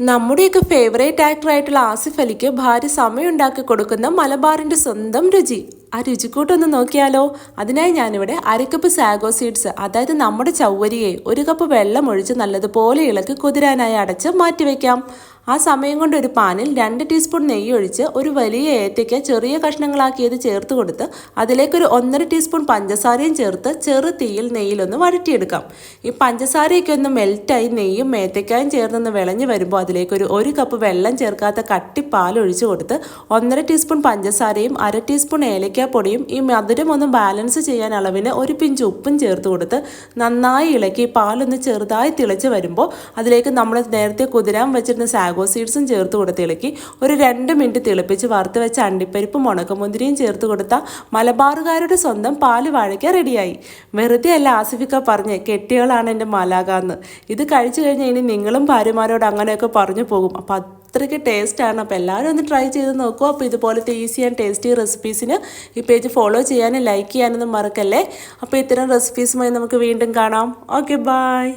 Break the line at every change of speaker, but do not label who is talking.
നമ്മുടെയൊക്കെ ഫേവറേറ്റ് ആക്ടറായിട്ടുള്ള ആസിഫ് അലിക്ക് ഭാര്യ സമയമുണ്ടാക്കി കൊടുക്കുന്ന മലബാറിന്റെ സ്വന്തം രുചി. ആ രുചിക്കൂട്ടൊന്ന് നോക്കിയാലോ? അതിനായി ഞാനിവിടെ അരക്കപ്പ് സാഗോ സീഡ്സ് അതായത് നമ്മുടെ ചൗവരിയെ ഒരു കപ്പ് വെള്ളം ഒഴിച്ച് നല്ലതുപോലെ ഇളക്കി കുതിരാനായി അടച്ച് മാറ്റിവെക്കാം. ആ സമയം കൊണ്ട് ഒരു പാനിൽ രണ്ട് ടീസ്പൂൺ നെയ്യ് ഒഴിച്ച് ഒരു വലിയ ഏത്തയ്ക്ക ചെറിയ കഷ്ണങ്ങളാക്കിയത് ചേർത്ത് കൊടുത്ത് അതിലേക്കൊരു ഒന്നര ടീസ്പൂൺ പഞ്ചസാരയും ചേർത്ത് ചെറു തീയിൽ നെയ്യിലൊന്ന് വഴറ്റിയെടുക്കാം. ഈ പഞ്ചസാരയൊക്കെ ഒന്ന് മെൽറ്റായി നെയ്യും ഏത്തയ്ക്കായും ചേർന്നൊന്ന് വിളഞ്ഞു വരുമ്പോൾ അതിലേക്കൊരു ഒരു കപ്പ് വെള്ളം ചേർക്കാത്ത കട്ടി പാൽ ഒഴിച്ചു കൊടുത്ത് ഒന്നര ടീസ്പൂൺ പഞ്ചസാരയും അര ടീസ്പൂൺ ഏലക്കാപ്പൊടിയും ഈ മധുരം ഒന്ന് ബാലൻസ് ചെയ്യാൻ അളവിന് ഒരു പിഞ്ച് ഉപ്പും ചേർത്ത് കൊടുത്ത് നന്നായി ഇളക്കി പാലൊന്ന് ചെറുതായി തിളച്ച് വരുമ്പോൾ അതിലേക്ക് നമ്മൾ നേരത്തെ കുതിരാൻ വെച്ചിരുന്ന സാഗോ സീഡ്സും ചേർത്ത് കൊടുത്ത് ഇളക്കി. ഒരു രണ്ട് മിനിറ്റ് തിളപ്പിച്ച് വറുത്ത് വെച്ച അണ്ടിപ്പരിപ്പും ഉണക്കമുന്തിരിയും ചേർത്ത് കൊടുത്ത മലബാറുകാരുടെ സ്വന്തം പാൽ വാഴയ്ക്ക റെഡിയായി. വെറുതെ അല്ല ആസിഫിക്ക പറഞ്ഞ് കെട്ടികളാണ് എന്റെ മലാകാന്ന് ഇത് കഴിച്ചു കഴിഞ്ഞാൽ ഇനി നിങ്ങളും ഭാര്യമാരോട് അങ്ങനെയൊക്കെ പറഞ്ഞു പോകും. അപ്പം അത്രയ്ക്ക് ടേസ്റ്റാണ് അപ്പോൾ എല്ലാവരും ഒന്ന് ട്രൈ ചെയ്ത് നോക്കൂ. അപ്പോൾ ഇതുപോലത്തെ ഈസി ആൻഡ് ടേസ്റ്റി റെസിപ്പീസിന് ഈ പേജ് ഫോളോ ചെയ്യാനും ലൈക്ക് ചെയ്യാനൊന്നും മറക്കല്ലേ? അപ്പോൾ ഇത്തരം റെസിപ്പീസുമായി നമുക്ക് വീണ്ടും കാണാം. Okay bye